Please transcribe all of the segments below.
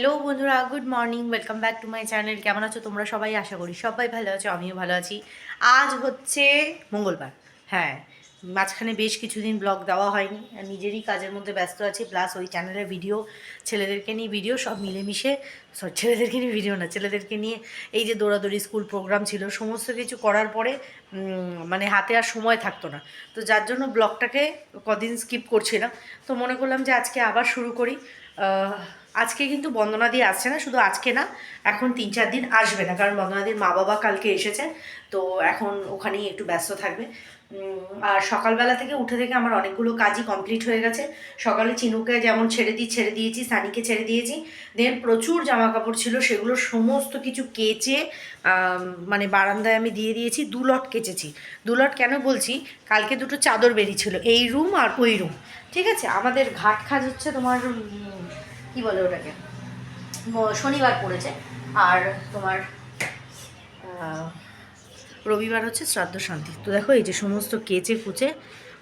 Hello বন্ধুরা, good morning, welcome back to my channel. কেমন আছো তোমরা সবাই? আশা করি সবাই ভালো আছো, আমিও ভালো আছি। আজ হচ্ছে মঙ্গলবার। হ্যাঁ মাঝখানে বেশ কিছুদিন ব্লগ দেওয়া হয়নি নিজেরই কাজের মধ্যে ব্যস্ত আছি, প্লাস ওই চ্যানেলের ভিডিও, ছেলেদেরকে নিয়ে ভিডিও, সব মিলেমিশে সরি ছেলেদেরকে নিয়ে ভিডিও না, ছেলেদেরকে নিয়ে এই যে দৌড়াদৌড়ি, স্কুল প্রোগ্রাম ছিল, সমস্ত কিছু করার পরে মানে হাতে আর সময় থাকতো না। তো যার জন্য ব্লগটাকে কদিন স্কিপ করছিলাম। তো মনে করলাম যে আজকে আবার শুরু করি। আজকে কিন্তু বন্দনা দিয়ে আসছে না, শুধু আজকে না, এখন তিন চার দিন আসবে না, কারণ বন্দনাদির মা বাবা কালকে এসেছে, তো এখন ওখানেই একটু ব্যস্ত থাকবে। আর সকালবেলা থেকে উঠে থেকে আমার অনেকগুলো কাজই কমপ্লিট হয়ে গেছে। সকালে চিনুকে যেমন ছেড়ে দিই, ছেড়ে দিয়েছি, সানিকে ছেড়ে দিয়েছি দেন প্রচুর জামা কাপড় ছিল, সেগুলো সমস্ত কিছু কেচে মানে বারান্দায় আমি দিয়ে দিয়েছি, দু লট কেচেছি। দু লট কেন বলছি? কালকে দুটো চাদর বেরিয়েছিল, এই রুম আর ওই রুম, ঠিক আছে? আমাদের ঘাট খাজ হচ্ছে তোমার কি বলে ওটাকে? শনিবার পড়েছে। আর তোমার রবিবার হচ্ছে শ্রাদ্ধ শান্তি। তো দেখো এই যে সমস্ত কেচে কুচে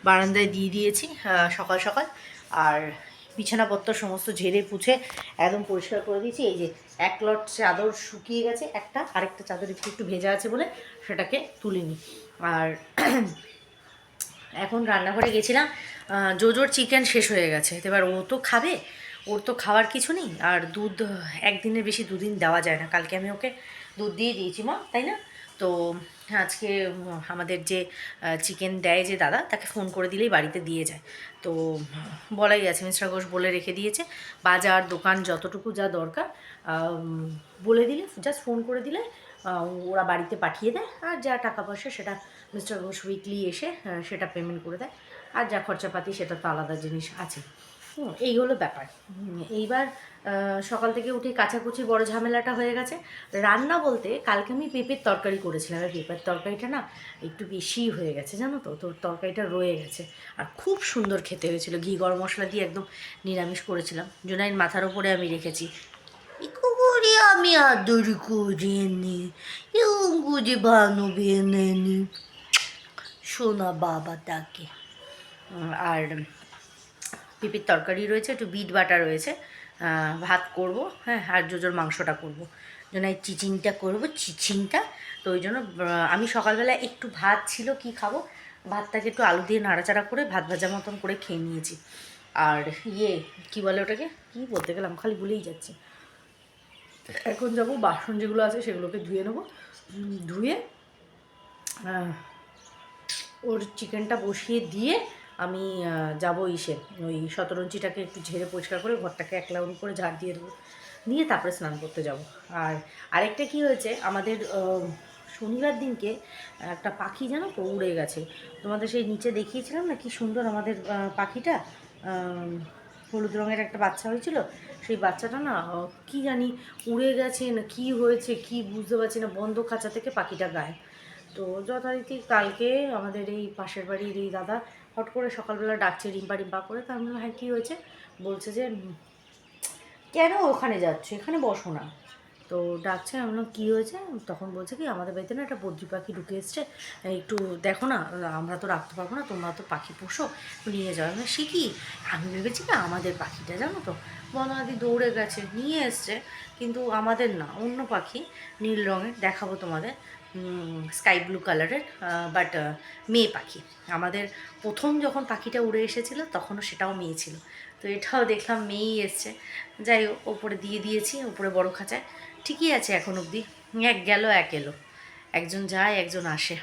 বারান্দায় দিয়ে দিয়েছি সকাল সকাল। আর বিছানাপত্র সমস্ত ঝেড়ে পুছে একদম পরিষ্কার করে দিয়েছি। এই যে এক লট চাদর শুকিয়ে গেছে একটা, আরেকটা চাদর একটু একটু ভেজা আছে বলে সেটাকে তুলিনি। আর এখন রান্নাঘরে গেছিলাম জোজোর চিকেন শেষ হয়ে গেছে। এবার ও তো খাবে ওর তো খাওয়ার কিছু নেই, আর দুধ একদিনের বেশি দুদিন দেওয়া যায় না। কালকে আমি ওকে দুধ দিয়ে দিয়েছি মা, তাই না? তো আজকে আমাদের যে চিকেন দেয় যে দাদা, তাকে ফোন করে দিলেই বাড়িতে দিয়ে যায়। তো, বলাই আছে মিস্টার ঘোষ বলে রেখে দিয়েছে, বাজার, দোকান, যতটুকু যা দরকার বলে দিলে জাস্ট ফোন করে দিলে ওরা বাড়িতে পাঠিয়ে দেয়, আর যা টাকা পয়সা সেটা মিস্টার ঘোষ উইকলি এসে সেটা পেমেন্ট করে দেয়। আর যা খরচাপাতি সেটা তো আলাদা জিনিস আছে। এই হলো ব্যাপার। এইবার সকাল থেকে উঠে কাচাকুচি বড় ঝামেলাটা হয়ে গেছে। রান্না বলতে কালকে আমি পেঁপের তরকারি করেছিলাম। আর পেঁপের তরকারিটা না একটু বেশি হয়ে গেছে, জানো তো? তো তরকারিটা রয়ে গেছে। আর খুব সুন্দর খেতে হয়েছিল। ঘি গরম মশলা দিয়ে একদম নিরামিষ করেছিলাম। জোনাইন মাথার ওপরে আমি রেখেছি। করে আমি আদর করিনি এরকম করে ভানুবেনি সোনা বাবা তাকে। আর পিপির তরকারি রয়েছে, একটু বিট বাটা রয়েছে। ভাত করব হ্যাঁ আর জোজোর মাংসটা করব। জন্য এই চিচিংটা করব, চিচিংটা। তো ওই জন্য আমি সকালবেলা একটু ভাত ছিল, কি খাব? ভাতটাকে একটু আলু দিয়ে নাড়াচাড়া করে, ভাত ভাজা মতন করে খেয়ে নিয়েছি। আর ইয়ে কি বলে ওটাকে? কি বলতে গেলাম, খালি ভুলেই যাচ্ছি। এখন যাব, বাসন যেগুলো আছে সেগুলোকে ধুয়ে নেব। ধুয়ে ওর চিকেনটা বসিয়ে দিয়ে আমি যাব ইসে। ওই শতরঞ্চিটাকে একটু ঝেড়ে পরিষ্কার করে ঘরটাকে এক লাউন করে ঝাড় দিয়ে দেবো। দিয়ে তারপরে স্নান করতে যাব। আর আরেকটা কি হয়েছে, আমাদের শনিবার দিনকে একটা পাখি জানো তো উড়ে গেছে। তোমাদের সেই নিচে দেখিয়েছিলাম না কি সুন্দর আমাদের পাখিটা? হলুদ রঙের একটা বাচ্চা হয়েছিল। সেই বাচ্চাটা না কি জানি উড়ে গেছে না কি হয়েছে কি বুঝতে পারছি না, বন্ধ খাঁচা থেকে পাখিটা গায়ে। তো যথারীতি কালকে আমাদের এই পাশের বাড়ির এই দাদা হট করে সকালবেলা ডাকছে রিম্পা রিম্পা করে তার মানে হ্যাঁ কী হয়েছে? বলছে যে কেন ওখানে যাচ্ছ? এখানে বসো না। তো ডাকছে আমি বললাম, কী হয়েছে? তখন বলছে কি আমাদের বাড়িতে না একটা বদ্রি পাখি ঢুকে এসছে। একটু দেখো না আমরা তো রাখতে পারব না তোমরা তো পাখি পোষো নিয়ে যাও। আমি শিখি আমি ভেবেছি না আমাদের পাখিটা জানো তো? বনবাদি দৌড়ে গেছে নিয়ে এসছে কিন্তু আমাদের না অন্য পাখি নীল রঙের দেখাবো তোমাদের। স্কাই ব্লু কালারের বাট মেয়ে পাখি। আমাদের প্রথম যখন পাখিটা উড়ে এসেছিল, তখনও সেটাও মেয়ে ছিল। তো এটাও দেখলাম মেয়েই এসছে। যাই ওপরে দিয়ে দিয়েছি, ওপরে বড় খাঁচায়। ঠিকই আছে এখন অবধি। এক গেল, এক এলো। একজন যায়, একজন আসে।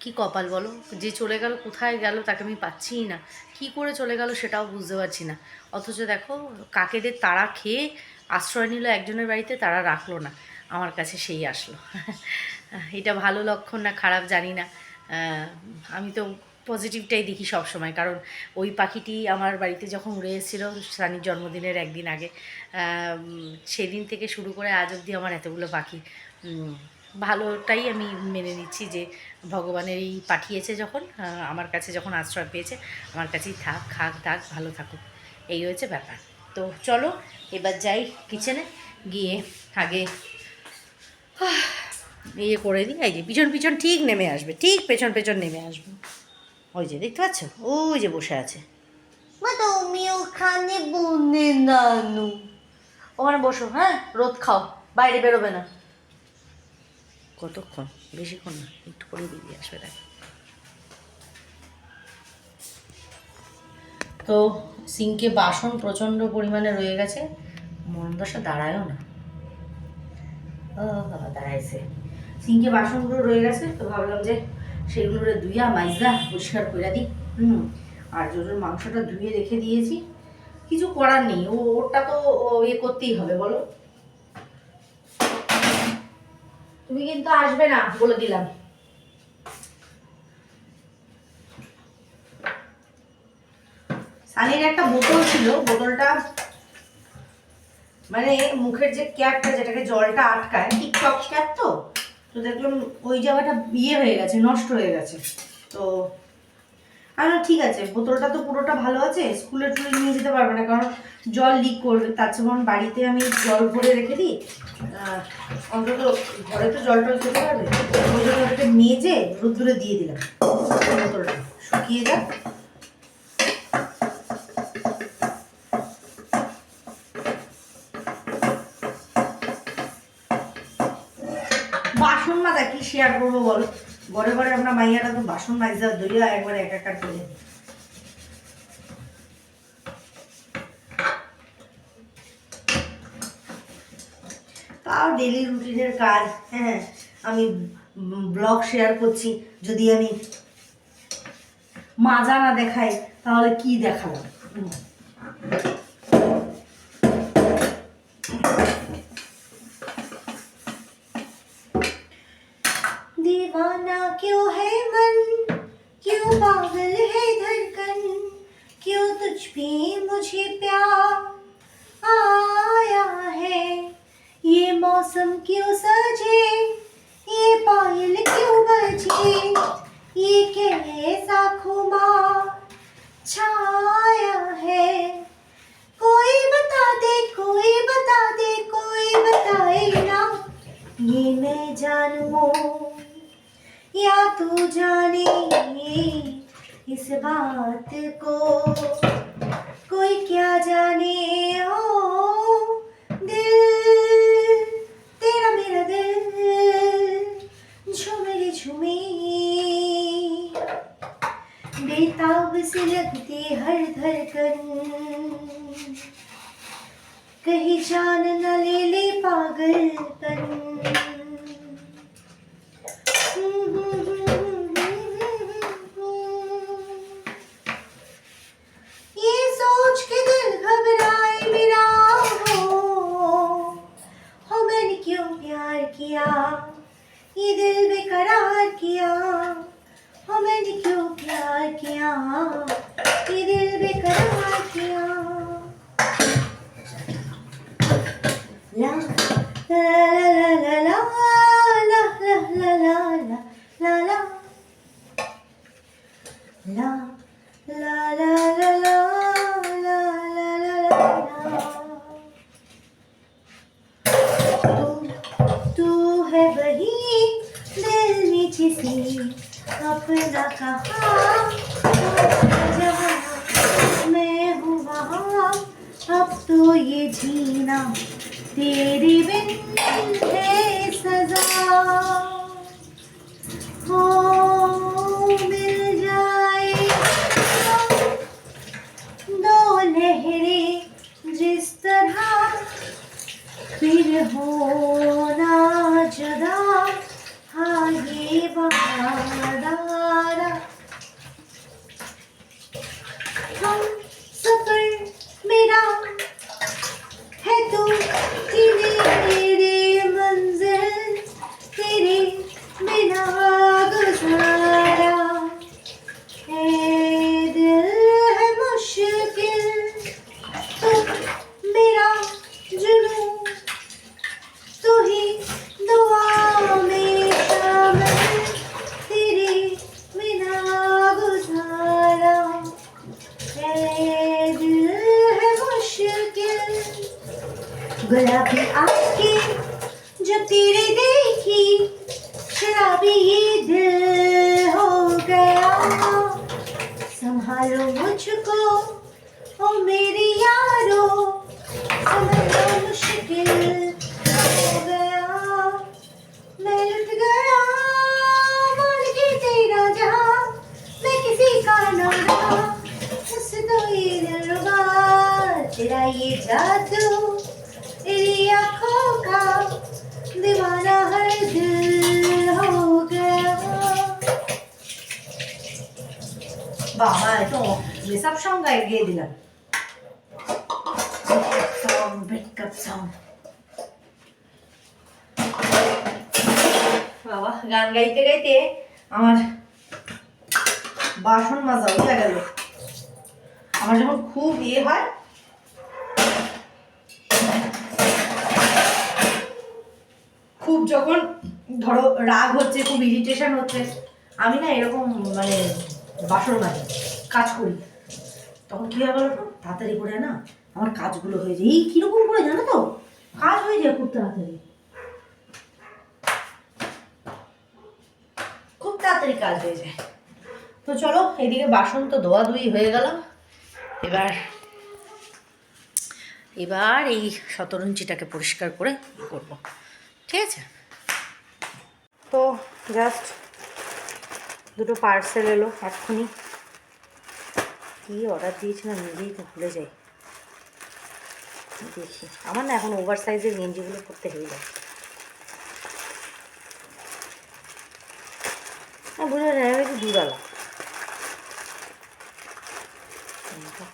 কি কপাল বলো? যে চলে গেল, কোথায় গেল তাকে আমি পাচ্ছিই না। কি করে চলে গেল সেটাও বুঝতে পারছি না। অথচ দেখো, কাকেদের তারা খেয়ে আশ্রয় নিল একজনের বাড়িতে, তারা রাখল না। আমার কাছে সেই আসলো। এটা ভালো লক্ষণ না খারাপ জানি না। আমি তো পজিটিভটাই দেখি সব সময় কারণ ওই পাখিটি আমার বাড়িতে যখন উড়ে এসেছিল, সানির জন্মদিনের একদিন আগে সেদিন থেকে শুরু করে আজ অবধি আমার এতগুলো পাখি ভালোটাই আমি মেনে নিচ্ছি যে ভগবানের এই পাঠিয়েছে যখন আমার কাছে যখন আশ্রয় পেয়েছে, আমার কাছেই থাক, খাক থাক ভালো থাকুক। এই হয়েছে ব্যাপার। তো চলো, এবার যাই কিচেনে গিয়ে আগে ইয়ে করে দিই এই যে পিছন পিছন ঠিক নেমে আসবে ঠিক পেছন পেছন নেমে আসবে। ওই যে দেখতে পাচ্ছ? ওই যে বসে আছে। তুমি ওখানে বনে নানু। ওখানে বসো হ্যাঁ? রোদ খাও বাইরে বেরোবে না। কতক্ষণ? বেশিক্ষণ না একটু পরে বেরিয়ে আসবে দেখ। তো সিঙ্কে বাসন প্রচণ্ড পরিমাণে রয়ে গেছে মন মনদশা দাঁড়ায়ও না। দাঁড়াইছে। সিঙ্কে বাসনগুলো রয়ে গেছে, তো ভাবলাম যে সেগুলোরে ধুইয়া, মাইজা, পরিষ্কার করে দিই। হুম, আর জোরের মাংসটা ধুয়ে রেখে দিয়েছি। কিছু করার নেই, ও ওরটা তো ইয়ে করতেই হবে, বলো। তুমি কিন্তু আসবে না, বলে দিলাম। সানির একটা বোতল ছিল, বোতলটা মানে মুখের যে ক্যাপটা যেটাকে জলটা আটকায়, টিকটক ক্যাপ তো? তো দেখলাম ওই জায়গাটা ইয়ে হয়ে গেছে, নষ্ট হয়ে গেছে। তো আমি ঠিক আছে, বোতলটা তো পুরোটা ভালো আছে, স্কুলে টুলে নিয়ে যেতে পারবে না, কারণ জল লিক করবে, তার চেয়ে বাড়িতে আমি জল ভরে রেখে দিই অন্তত ঘরে তো জল টল খেতে পারবে। ওই জন্য ওটাকে মেজে রোদ্দুরে দিয়ে দিলাম, বোতলটা। শুকিয়ে যাক। বাসন মাজা কি শেয়ার করব বলো। ঘরে ঘরে আমরা মাইয়াটা তো বাসন মাজা দইয়া একবার এক একা করে তাও ডেলি রুটিনের কাজ হ্যাঁ আমি ব্লগ শেয়ার করছি, যদি আমি মাজা না দেখাই, তাহলে কি দেখালাম? दीवाना क्यों है मन? क्यों पागल है धड़कन? क्यों तुझ पे मुझे प्यार आया है? ये मौसम क्यों सजे? ये पायल क्यों बजे? ये कैसा खुमार छाया है? कोई बता दे, कोई बता दे, कोई बताए ना। ये मैं जानूं या तू जाने इस बात को। किया ये दिल बेकरार किया हो मैंने क्यों प्यार किया ये दिल बेकरार किया ला ला ला ला ला ला ला ला ला ला ला ला ला ला ला ला ला अपना कहा मैं हूँ वहाँ अब तो ये जीना सजा। हो मिल जाए जिस तरह फिर जुदा हाँ ये 来我身边 यारो मुझको ओ मेरी यारो समझो मुश्किल हो गया मैं लुट गया मान के तेरा जहाँ मैं किसी का न रहा उस तो ये दिलवा तेरा ये जादू तेरी आँखों का दीवाना हर दिल বাবা এত রেসাপ সং গায়ে গিয়ে দিলাম। বাবা, গান গাইতে গাইতে আমার বাসন মাজা হয়ে গেল। আমার যখন খুব ইয়ে হয়, খুব যখন ধরো রাগ হচ্ছে, খুব ইরিটেশন হচ্ছে, আমি না এরকম মানে বাসন মাজি কাজ করি। তখন কী হয় বলো তো? তাড়াতাড়ি করে না আমার কাজগুলো হয়ে যায়। এই কীরকম করে জানো তো? কাজ হয়ে যায় খুব তাড়াতাড়ি। খুব তাড়াতাড়ি কাজ হয়ে যায়। তো চলো, এদিকে বাসন তো ধোয়া ধুই হয়ে গেল। এবার এবার এই শতরঞ্চিটাকে পরিষ্কার করে করব। ঠিক আছে? তো জাস্ট দুটো পার্সেল এলো, এক্ষুনি। কী অর্ডার দিয়েছিলাম, নিজেই তো ভুলে যাই। দেখি, আমার না এখন ওভার সাইজের গেঞ্জিগুলো পরতে হয়ে যায়। হ্যাঁ বুঝে যায় একটু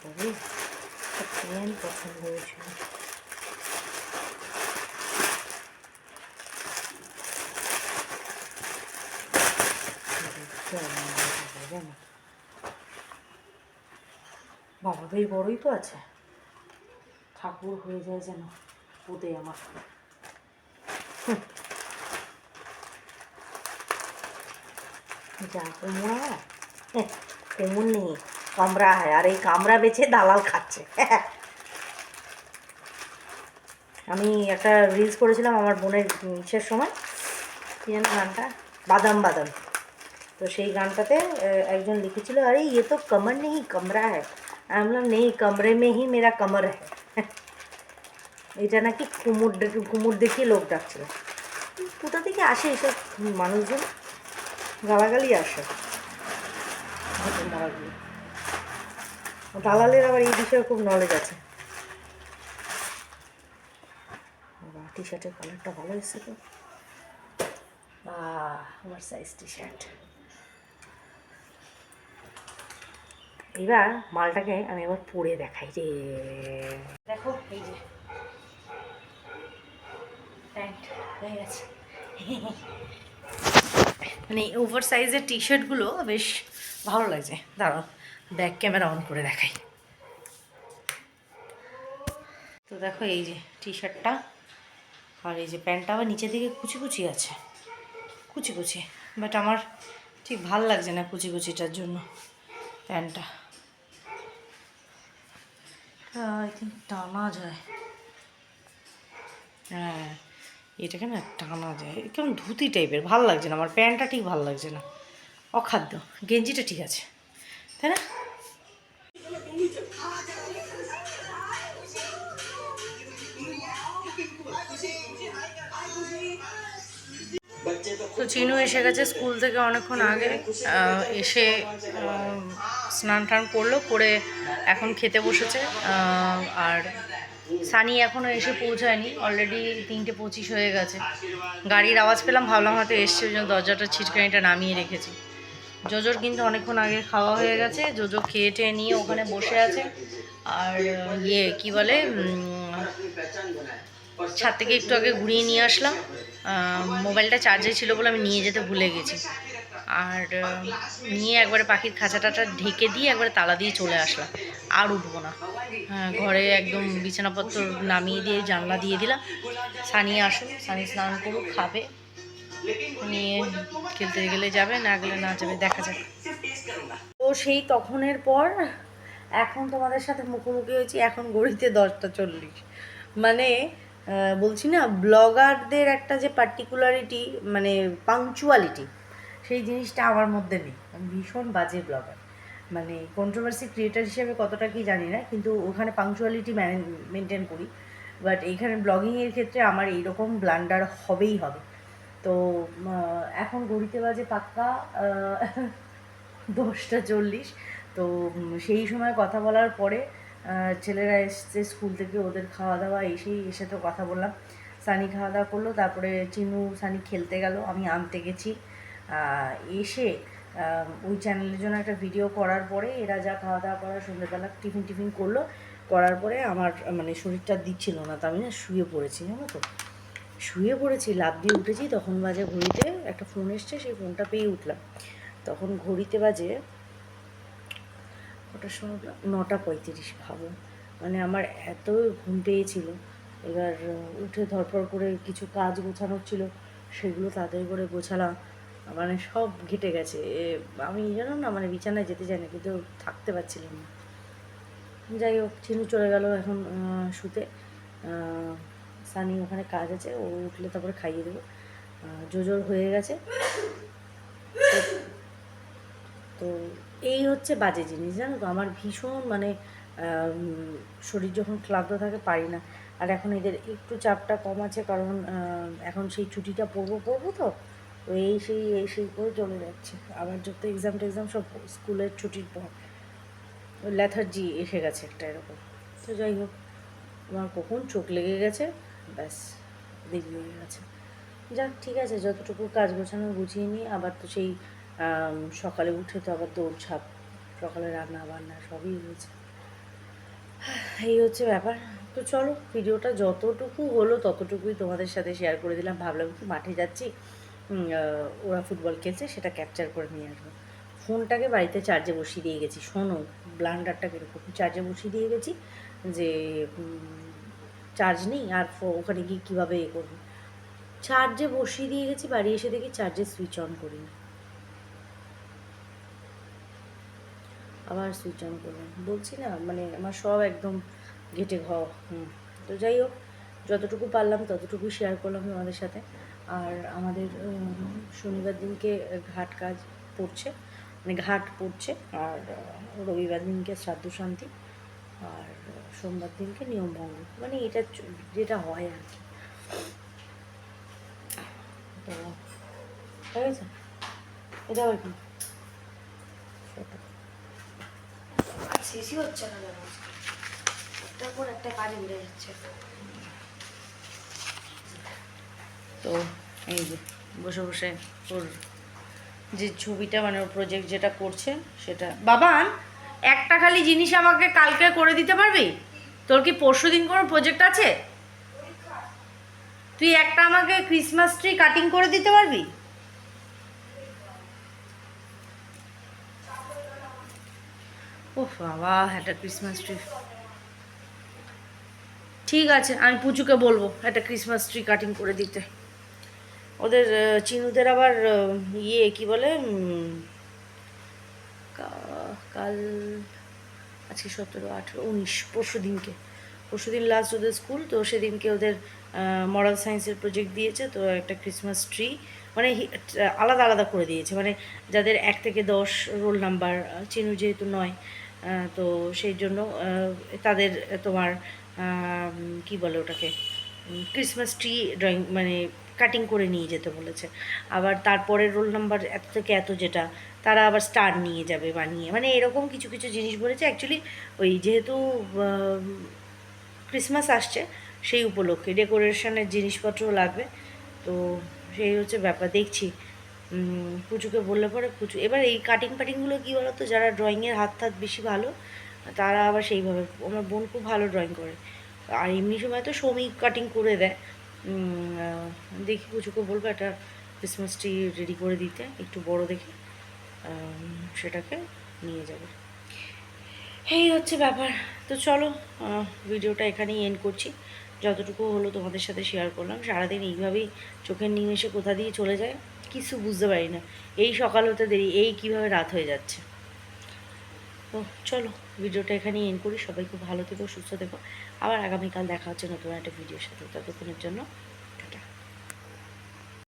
হবে পছন্দ হয়েছিল বাবা বেশ বড়ই তো আছে। ঠাকুর হয়ে যায় যেন ওদের আমার। যা কোমর কোমর নেই কামরা হয়, আর এই কামরা বেছে দালাল খাচ্ছে। আমি একটা রিলস করেছিলাম আমার বোনের ইসের সময়। কী যেন গানটা বাদাম বাদাম। তো সেই গানটাতে একজন লিখেছিল, আরে ইয়ে তো কমর নেই কামরা হ্যাঁ আমি বললাম নেই কমরে মে হি মেরা কমর হ্যাঁ এটা নাকি কুমুর কুমুর দেখিয়ে লোক ডাকছিল। কোথা থেকে আসে এসব মানুষজন? গালাগালি আসে। দালালের আবার এই বিষয়ে খুব নলেজ আছে। টি শার্টের কালারটা ভালো এসছে তো। আমার সাইজ টি শার্ট এবার মালটাকে আমি এবার পরে দেখাই রে দেখো, এই যে। প্যান্ট হয়ে গেছে। মানে ওভার সাইজের টি শার্টগুলো বেশ ভালো লাগছে। দাঁড়াও ব্যাক ক্যামেরা অন করে দেখাই। তো দেখো, এই যে টি শার্টটা আর এই যে প্যান্টটা আবার নিচের দিকে কুচি কুচি আছে। কুচি কুচি বাট আমার ঠিক ভালো লাগছে না কুচি কুচিটার জন্য প্যান্টটা। আই থিঙ্ক টানা যায়। হ্যাঁ এটাকে না টানা যায়। কেমন ধুতি টাইপের, ভালো লাগছে না। আমার প্যান্টটা ঠিক ভালো লাগছে না। অখাদ্য, গেঞ্জিটা ঠিক আছে। তাই না? তো চিনু এসে গেছে স্কুল থেকে অনেকক্ষণ আগে এসে স্নান টান করল, করে এখন খেতে বসেছে আর সানি এখনও এসে পৌঁছায়নি অলরেডি তিনটে পঁচিশ হয়ে গেছে। গাড়ির আওয়াজ পেলাম, ভাবলাম হয়তো এসছে, ওই জন্য দরজাটা, ছিটকানিটা নামিয়ে রেখেছি। জোজোর কিন্তু অনেকক্ষণ আগে খাওয়া হয়ে গেছে, জোজো খেয়ে টেয়ে নিয়ে ওখানে বসে আছে, আর ইয়ে কি বলে ছাদ থেকে একটু আগে ঘুরিয়ে নিয়ে আসলাম। মোবাইলটা চার্জে ছিল বলে আমি নিয়ে যেতে ভুলে গেছি। আর নিয়ে একবারে পাখির খাঁচাটাটা ঢেকে দিয়ে একবারে তালা দিয়ে চলে আসলাম। আর উঠবো না। হ্যাঁ ঘরে একদম বিছানাপত্র নামিয়ে দিয়ে জানলা দিয়ে দিলাম। সানি আসুন সানি স্নান করুক, খাবে। নিয়ে খেলতে গেলে যাবে, না গেলে না যাবে, দেখা যাক। তো সেই তখনের পর এখন তোমাদের সাথে মুখোমুখি হয়েছি, এখন গড়িতে দশটা চল্লিশ। মানে বলছি না ব্লগারদের একটা যে পার্টিকুলারিটি মানে পাংচুয়ালিটি সেই জিনিসটা আমার মধ্যে নেই। ভীষণ বাজে ব্লগার মানে কন্ট্রোভার্সি ক্রিয়েটার হিসেবে কতটা কি জানি না, কিন্তু ওখানে পাংচুয়ালিটি মেনটেন করি। বাট এইখানে ব্লগিংয়ের ক্ষেত্রে আমার এইরকম ব্লান্ডার হবেই হবে। তো এখন ঘড়িতে বাজে পাক্কা দশটা চল্লিশ। তো সেই সময় কথা বলার পরে ছেলেরা এসছে স্কুল থেকে, ওদের খাওয়া দাওয়া এসেই এসে তো কথা বললাম। সানি খাওয়া দাওয়া করল, তারপরে চিনু, সানি খেলতে গেল, আমি আনতে গেছি। এসে ওই চ্যানেলের জন্য একটা ভিডিও করার পরে এরা যা খাওয়া দাওয়া করার সন্ধ্যেবেলা টিফিন টিফিন করল, করার পরে আমার মানে শরীরটা দিচ্ছিল না, তো আমি না শুয়ে পড়েছি, জানো তো। শুয়ে পড়েছি লাভ দিয়ে উঠেছি, তখন বাজে ঘড়িতে একটা ফোন এসছে, সেই ফোনটা পেয়ে উঠলাম। তখন ঘড়িতে বাজে কটার সময় নটা পঁয়ত্রিশ ভাবো। মানে আমার এত ঘুম পেয়েছিল। এবার উঠে ধরপড় করে কিছু কাজ গোছানোর ছিল, সেগুলো তাড়াতাড়ি করে গোছালাম। মানে সব ঘেটে গেছে। আমি জানো না মানে বিছানায় যেতে চাই না কিন্তু থাকতে পারছিলাম না। যাই হোক, চিনু চলে গেল এখন শুতে। সানি ওখানে কাজ আছে, ও উঠলে তারপরে খাইয়ে দেবো। জোজোর হয়ে গেছে। তো এই হচ্ছে বাজে জিনিস, জানো তো? আমার ভীষণ মানে শরীর যখন ক্লান্ত থাকে পারি না। আর এখন এদের একটু চাপটা কম আছে কারণ এখন সেই ছুটিটা পড়ব পড়ব তো তো এই সেই এই সেই করে চলে যাচ্ছে। আবার যত এক্সাম টেক্সাম সব স্কুলের ছুটির পর। ল্যাথার্জি এসে গেছে একটা এরকম। তো যাই হোক, আমার কখন চোখ লেগে গেছে, ব্যাস, দেরি হয়ে গেছে। যাক, ঠিক আছে, যতটুকু কাজ গোছানো গুছিয়ে নিই আবার তো সেই সকালে উঠে তো আবার দৌড়ঝাঁপ সকালে রান্না বান্না সবই হয়েছে। এই হচ্ছে ব্যাপার। তো চলো, ভিডিওটা যতটুকু হলো ততটুকুই তোমাদের সাথে শেয়ার করে দিলাম। ভাবলাম কি মাঠে যাচ্ছি। ওরা ফুটবল খেলছে, সেটা ক্যাপচার করে নিয়ে আসব। ফোনটাকে বাড়িতে চার্জে বসিয়ে দিয়ে গেছি। শোনো ব্লান্ডারটা কীরকম? চার্জে বসিয়ে দিয়ে গেছি যে চার্জ নেই, আর ওখানে গিয়ে কীভাবে এ করব? চার্জে বসিয়ে দিয়ে গেছি, বাড়ি এসে দেখি চার্জে সুইচ অন করিনি। আবার সুইচ অন করলাম। বলছি না মানে আমার সব একদম ঘেটে ঘ তো যাই হোক, যতটুকু পারলাম ততটুকু শেয়ার করলাম তোমাদের সাথে। আর আমাদের শনিবার দিনকে ঘাট কাজ পড়ছে মানে ঘাট পড়ছে, আর রবিবার দিনকে শ্রাদ্ধ শান্তি, আর, সোমবার দিনকে নিয়মভঙ্গ মানে এটা যেটা হয় আর কি। তো, হয়ে গেছে? এটা আবার কি ফটো আর শেষই হচ্ছে না যেন। একটার পর একটা কাজ উড়ে যাচ্ছে। তো এই যে বসে বসে ওর যে ছবিটা মানে ওর প্রজেক্ট যেটা করছে সেটা। বাবান, একটা খালি জিনিস আমাকে কালকে করে দিতে পারবি? তোর কি পরশু দিন কোনো প্রজেক্ট আছে? তুই একটা আমাকে ক্রিসমাস ট্রি কাটিং করে দিতে পারবি? বাবা, একটা ক্রিসমাস ট্রি ঠিক আছে, আমি পুচুকে বলব, একটা ক্রিসমাস ট্রি কাটিং করে দিতে। ওদের চিনুদের আবার ইয়ে কি বলে কাল, আজকে সতেরো, আঠেরো, উনিশ, পরশু দিনকে। পরশু দিন লাস্ট ওদের স্কুল তো সেদিনকে ওদের মরাল সায়েন্সের প্রজেক্ট দিয়েছে, তো একটা ক্রিসমাস ট্রি মানে আলাদা আলাদা করে দিয়েছে। মানে যাদের এক থেকে দশ রোল নাম্বার চিনু যেহেতু নয় তো সেই জন্য তাদের তোমার কি বলে ওটাকে ক্রিসমাস ট্রি ড্রয়িং মানে কাটিং করে নিয়ে যেতে বলেছে। আবার তারপরের রোল নাম্বার এত থেকে এত যেটা, তারা আবার স্টার নিয়ে যাবে বানিয়ে। মানে এরকম কিছু কিছু জিনিস বলেছে। অ্যাকচুয়ালি ওই যেহেতু ক্রিসমাস আসছে, সেই উপলক্ষে ডেকোরেশনের জিনিসপত্র লাগবে। তো সেই হচ্ছে ব্যাপার। দেখছি। পুচুকে বললে পরে পুচু এবার এই কাটিং ফাটিংগুলো কী বলো তো যারা ড্রয়িংয়ের হাত হাত বেশি ভালো, তারা আবার সেইভাবে, আমার বোন খুব ভালো ড্রয়িং করে। আর এমনি সময় তো শ্রমিক কাটিং করে দেয়। দেখি পুচুকে বলব একটা ক্রিসমাস ট্রি রেডি করে দিতে, একটু বড় দেখে সেটাকে নিয়ে যাবে। এই হচ্ছে ব্যাপার। তো চলো ভিডিওটা এখানেই এন্ড করছি। যতটুকু হলো তোমাদের সাথে শেয়ার করলাম। সারাদিন এইভাবেই চোখের নিমেষে কোথা দিয়ে চলে যায় কিছু বুঝতে পারি না। এই সকাল হতে দেরি, এই কীভাবে রাত হয়ে যাচ্ছে? তো চলো, ভিডিওটা এখানেই এন করি। সবাই খুব ভালো থেকো, সুস্থ থেকো। আবার আগামীকাল দেখা হচ্ছে নতুন একটা ভিডিওর সাথে। ততক্ষণের জন্য